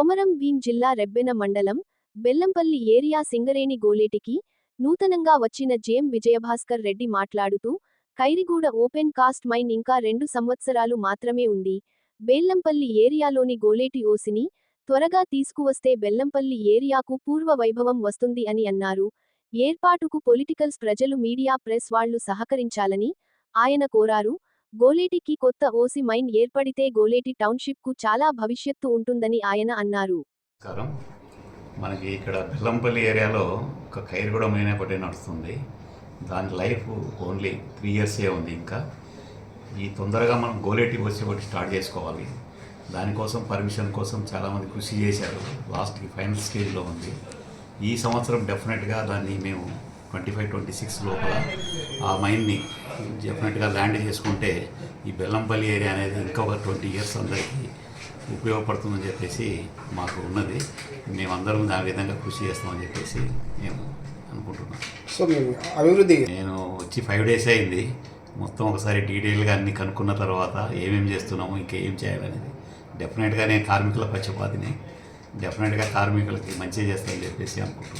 కొమరం భీం జిల్లా రెబ్బెన మండలం బెల్లంపల్లి ఏరియా సింగరేణి గోలేటికి నూతనంగా వచ్చిన జేఎం విజయభాస్కర్ రెడ్డి మాట్లాడుతూ ఖైరిగూడ ఓపెన్ కాస్ట్ మైన్ ఇంకా రెండు సంవత్సరాలు మాత్రమే ఉంది. బెల్లంపల్లి ఏరియాలోని గోలేటి ఓసిని త్వరగా తీసుకువస్తే బెల్లంపల్లి ఏరియాకు పూర్వ వైభవం వస్తుంది అని అన్నారు. ఏర్పాటుకు పొలిటికల్స్ ప్రజలు మీడియా ప్రెస్ వాళ్ళు సహకరించాలని ఆయన కోరారు. గోలేటికి కొత్త ఓసి మైన్ ఏర్పడితే గోలేటి టౌన్షిప్కు చాలా భవిష్యత్తు ఉంటుందని ఆయన అన్నారు. మనకి ఇక్కడ బెల్లంపల్లి ఏరియాలో ఒక ఖైరుగూడ మైన్ ఒకటి నడుస్తుంది. దాని లైఫ్ ఓన్లీ త్రీ ఇయర్సే ఉంది ఇంకా. ఈ తొందరగా మనం గోలేటి వచ్చి ఒకటి స్టార్ట్ చేసుకోవాలి. దానికోసం పర్మిషన్ కోసం చాలామంది కృషి చేశారు. లాస్ట్కి ఫైనల్ స్టేజ్లో ఉంది. ఈ సంవత్సరం డెఫినెట్గా దాన్ని మేము ట్వంటీ ఫైవ్ ట్వంటీ సిక్స్ లోపల ఆ మైన్ని డెఫినెట్గా ల్యాండ్ చేసుకుంటే ఈ బెల్లంపల్లి ఏరియా అనేది ఇంకా ఒక ట్వంటీ ఇయర్స్ అందరికీ ఉపయోగపడుతుందని చెప్పేసి మాకు ఉన్నది. మేమందరం ఆ విధంగా కృషి చేస్తామని చెప్పేసి మేము అనుకుంటున్నాం. సో మేము అభివృద్ధి నేను వచ్చి ఫైవ్ డేస్ అయింది. మొత్తం ఒకసారి డీటెయిల్గా అన్ని కనుక్కున్న తర్వాత ఏమేమి చేస్తున్నాము ఇంకేం చేయాలనేది. డెఫినెట్గా నేను కార్మికుల పక్షపాతిని డెఫినెట్గా కార్మికులకి మంచి చేస్తానని చెప్పేసి అనుకుంటున్నాను